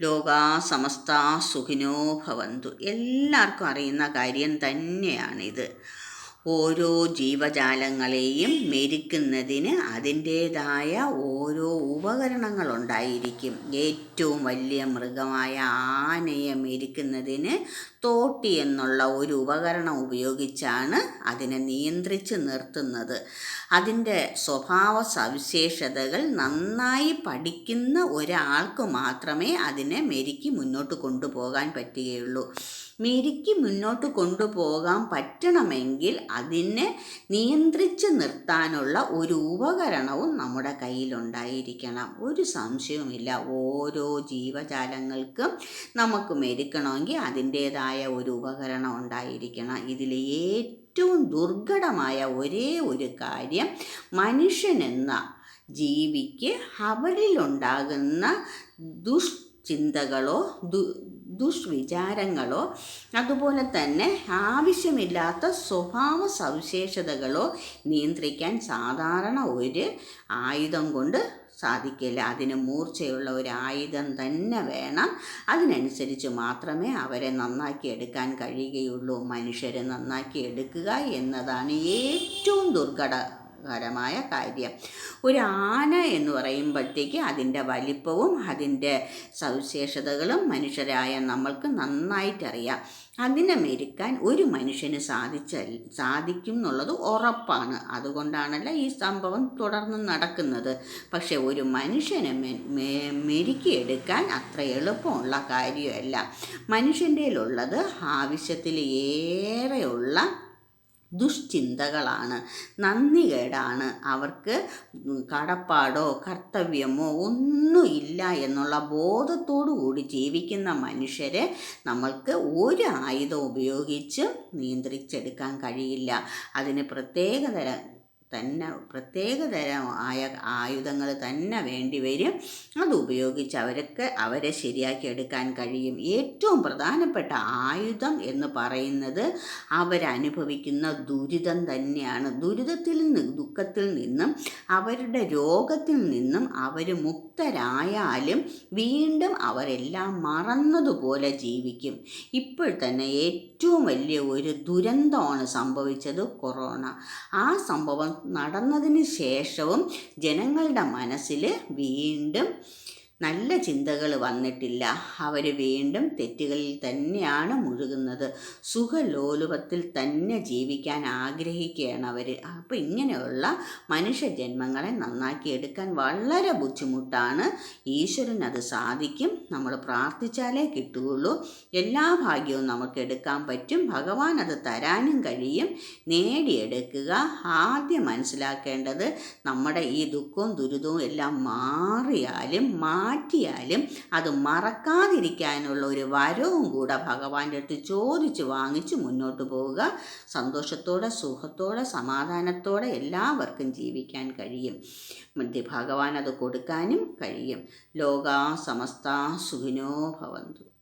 ലോകാ സമസ്ത സുഖിനോ ഭവന്തു. എല്ലാവർക്കും അറിയുന്ന കാര്യം തന്നെയാണിത്. ഓരോ ജീവജാലങ്ങളെയും മെരിക്കുന്നതിന് അതിന്റേതായ ഓരോ ഉപകരണങ്ങളുണ്ടായിരിക്കും. ഏറ്റവും വലിയ മൃഗമായ ആനയെ മെരിക്കുന്നതിന് തോട്ടി എന്നുള്ള ഒരു ഉപകരണം ഉപയോഗിച്ചാണ് അതിനെ നിയന്ത്രിച്ച് നിർത്തുന്നത്. അതിന്റെ സ്വഭാവ സവിശേഷതകൾ നന്നായി പഠിക്കുന്ന ഒരാൾക്ക് മാത്രമേ അതിനെ മെരുക്കി മുന്നോട്ട് കൊണ്ടുപോകാൻ പറ്റുകയുള്ളൂ. മെരുക്കി മുന്നോട്ട് കൊണ്ടുപോകാൻ പറ്റണമെങ്കിൽ അതിനെ നിയന്ത്രിച്ച് നിർത്താനുള്ള ഒരു ഉപകരണവും നമ്മുടെ കയ്യിലുണ്ടായിരിക്കണം. ഒരു സംശയവുമില്ല. ഓരോ ജീവജാലങ്ങൾക്കും നമുക്ക് മെരുക്കണമെങ്കിൽ അതിന്റേതായ ഒരു ഉപകരണം ഉണ്ടായിരിക്കണം. ഇതിൽ ഏറ്റവും ദുർഘടമായ ഒരേ ഒരു കാര്യം മനുഷ്യനെന്ന ജീവിക്ക് അവരിലുണ്ടാകുന്ന ദുഷ്ചിന്തകളോ ദു ദുഷ്വിചാരങ്ങളോ അതുപോലെ തന്നെ ആവശ്യമില്ലാത്ത സ്വഭാവ സവിശേഷതകളോ നിയന്ത്രിക്കാൻ സാധാരണ ഒരു ആയുധം കൊണ്ട് സാധിക്കില്ല. അതിന് മൂർച്ചയുള്ള ഒരു ആയുധം തന്നെ വേണം. അതിനനുസരിച്ച് മാത്രമേ അവരെ നന്നാക്കി എടുക്കാൻ കഴിയുകയുള്ളൂ. മനുഷ്യരെ നന്നാക്കി എടുക്കുക എന്നതാണ് ഏറ്റവും ദുർഘട കരമായ കാര്യം. ഒരു ആന എന്ന് പറയുമ്പോഴത്തേക്ക് അതിന്റെ വലിപ്പവും അതിന്റെ സവിശേഷതകളും മനുഷ്യരായ നമ്മൾക്ക് നന്നായിട്ടറിയാം. അതിനെ മെരുക്കാൻ ഒരു മനുഷ്യന് സാധിച്ച സാധിക്കും എന്നുള്ളത് ഉറപ്പാണ്. അതുകൊണ്ടാണല്ല ഈ സംഭവം തുടർന്ന് നടക്കുന്നത്. പക്ഷെ ഒരു മനുഷ്യനെ മെരുക്കിയെടുക്കാൻ അത്ര എളുപ്പമുള്ള കാര്യമല്ല. മനുഷ്യന്റെ ഉള്ളത് ആവശ്യത്തിൽ ഏറെയുള്ള ദുഷ്ചിന്തകളാണ്. നന്ദികേടാണ് അവർക്ക് കടപ്പാടോ കർത്തവ്യമോ ഒന്നുമില്ല എന്നുള്ള ബോധത്തോടു കൂടി ജീവിക്കുന്ന മനുഷ്യരെ നമ്മൾക്ക് ഒരു ആയുധം ഉപയോഗിച്ച് നിയന്ത്രിച്ചെടുക്കാൻ കഴിയില്ല. അതിന് പ്രത്യേകതരം തന്നെ പ്രത്യേക തരം ആയ ആയുധങ്ങൾ തന്നെ വേണ്ടി വരും. അത് ഉപയോഗിച്ച് അവർക്ക് അവരെ ശരിയാക്കി എടുക്കാൻ കഴിയും. ഏറ്റവും പ്രധാനപ്പെട്ട ആയുധം എന്ന് പറയുന്നത് അവരനുഭവിക്കുന്ന ദുരിതം തന്നെയാണ്. ദുരിതത്തിൽ നിന്ന് ദുഃഖത്തിൽ നിന്നും അവരുടെ രോഗത്തിൽ നിന്നും അവർ മുക്തരായാലും വീണ്ടും അവരെല്ലാം മറന്നതുപോലെ ജീവിക്കും. ഇപ്പോൾ തന്നെ ഏറ്റവും വലിയ ഒരു ദുരന്തമാണ് സംഭവിച്ചത് കൊറോണ. ആ സംഭവം നടന്നതിന് ശേഷവും ജനങ്ങളുടെ മനസ്സിൽ വീണ്ടും നല്ല ചിന്തകൾ വന്നിട്ടില്ല. അവർ വീണ്ടും തെറ്റുകളിൽ തന്നെയാണ് മുഴുകുന്നത്. സുഖലോലുപത്തിൽ തന്നെ ജീവിക്കാൻ ആഗ്രഹിക്കുകയാണ് അവർ അപ്പോൾ ഇങ്ങനെയുള്ള മനുഷ്യജന്മങ്ങളെ നന്നാക്കി എടുക്കാൻ വളരെ ബുദ്ധിമുട്ടാണ്. ഈശ്വരൻ അത് സാധിക്കും. നമ്മൾ പ്രാർത്ഥിച്ചാലേ കിട്ടുകയുള്ളൂ. എല്ലാ ഭാഗ്യവും നമുക്ക് എടുക്കാൻ പറ്റും. ഭഗവാൻ അത് തരാനും കഴിയും. നേടിയെടുക്കുക. ആദ്യം മനസ്സിലാക്കേണ്ടത് നമ്മുടെ ഈ ദുഃഖവും ദുരിതവും എല്ലാം മാറിയാലും മാ മാറ്റിയാലും അത് മറക്കാതിരിക്കാനുള്ള ഒരു വരവും കൂടെ ഭഗവാന്റെ അടുത്ത് ചോദിച്ച് വാങ്ങിച്ച് മുന്നോട്ട് പോവുക. സന്തോഷത്തോടെ സുഖത്തോടെ സമാധാനത്തോടെ എല്ലാവർക്കും ജീവിക്കാൻ കഴിയും. ഭഗവാൻ അത് കൊടുക്കാനും കഴിയും. ലോകാ സമസ്ത സുഖിനോ ഭവന്തു.